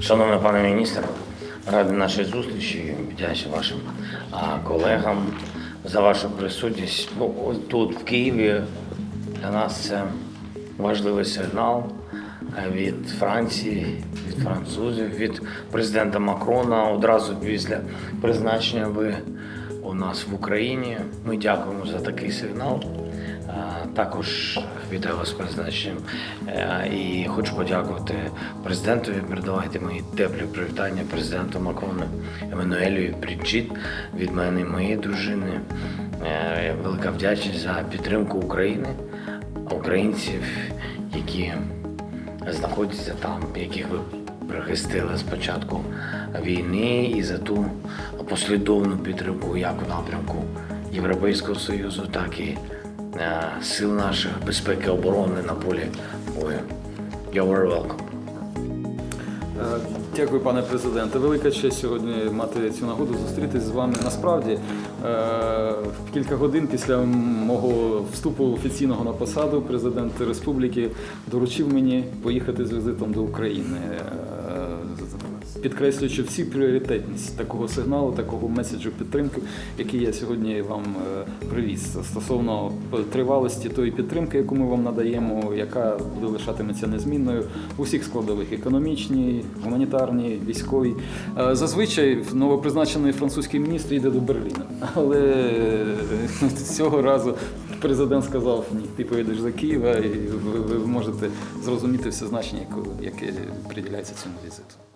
Шановний пане міністр, радий нашій зустрічі. Вдячний вашим колегам за вашу присутність. Ну, тут, в Києві, для нас це важливий сигнал від Франції, від французів, від президента Макрона. Одразу після призначення ви у нас в Україні. Ми дякуємо за такий сигнал. Також вітаю вас призначенням Е, і хочу подякувати президентові. Передавайте мої теплі привітання президенту Макрону Еммануелю Бріджіт від мене і моєї дружини. Е, Велика вдячність за підтримку України, українців, які знаходяться там, яких ви прихистили з початку війни, і за ту послідовну підтримку як у напрямку Європейського Союзу, так і сил наших безпеки оборони на полі бою. You're welcome. Е, Дякую, пане президенте. Велика честь сьогодні мати цю нагоду зустрітись з вами. Насправді, е, в кілька годин після мого вступу офіційного на посаду президент республіки доручив мені поїхати з візитом до України. Підкреслюючи всі пріоритетність такого сигналу, такого меседжу підтримки, який я сьогодні вам е, привіз стосовно тривалості тої підтримки, яку ми вам надаємо, яка буде лишатиметься незмінною у всіх складових економічній, гуманітарній, військовій. Е, Зазвичай новопризначений французький міністр йде до Берліна, але е, цього разу президент сказав: ні, ти поїдеш до Києва, і ви, ви можете зрозуміти все значення, яке приділяється цьому візиту.